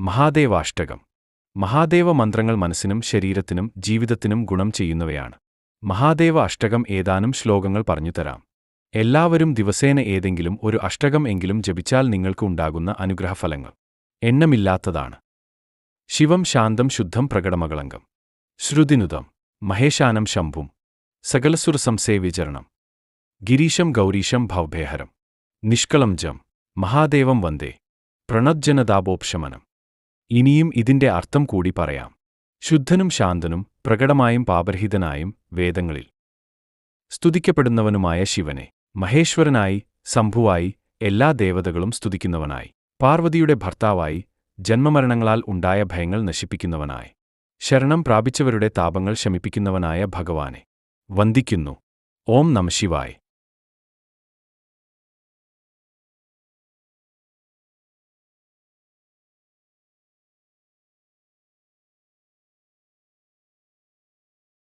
മഹാദേവാഷ്ടകം. മഹാദേവ മന്ത്രങ്ങൾ മനസ്സിനും ശരീരത്തിനും ജീവിതത്തിനും ഗുണം ചെയ്യുന്നവയാണ്. മഹാദേവ അഷ്ടകം ഏതാനും ശ്ലോകങ്ങൾ പറഞ്ഞുതരാം എല്ലാവരും ദിവസേന ഏതെങ്കിലും ഒരു അഷ്ടകം എങ്കിലും ജപിച്ചാൽ നിങ്ങൾക്ക് ഉണ്ടാകുന്ന അനുഗ്രഹഫലങ്ങൾ. എണ്ണമില്ലാത്തതാണ്. ശിവം ശാന്തം ശുദ്ധം പ്രകടമകളങ്കം. ശ്രുതിനുതം മഹേശാനം ശംഭും. സകലസുരസംസേ വിചരണം ഗിരീശം ഗൗരീശം ഭവഭേഹരം. നിഷ്കളം ജം മഹാദേവം വന്ദേ. പ്രണജ്ജനതാപോപശമനം. ഇനിയും ഇതിന്റെ അർത്ഥം കൂടി പറയാം. ശുദ്ധനും ശാന്തനും പ്രകടമായും പാപരഹിതനായും വേദങ്ങളിൽ സ്തുതിക്കപ്പെടുന്നവനുമായ ശിവനെ മഹേശ്വരനായി സംഭുവായി എല്ലാ ദേവതകളും സ്തുതിക്കുന്നവനായി പാർവതിയുടെ ഭർത്താവായി ജന്മമരണങ്ങളാൽ ഉണ്ടായ ഭയങ്ങൾ നശിപ്പിക്കുന്നവനായി ശരണം പ്രാപിച്ചവരുടെ താപങ്ങൾ ശമിപ്പിക്കുന്നവനായ ഭഗവാനെ വന്ദിക്കുന്നു. ഓം നമഃശിവായ്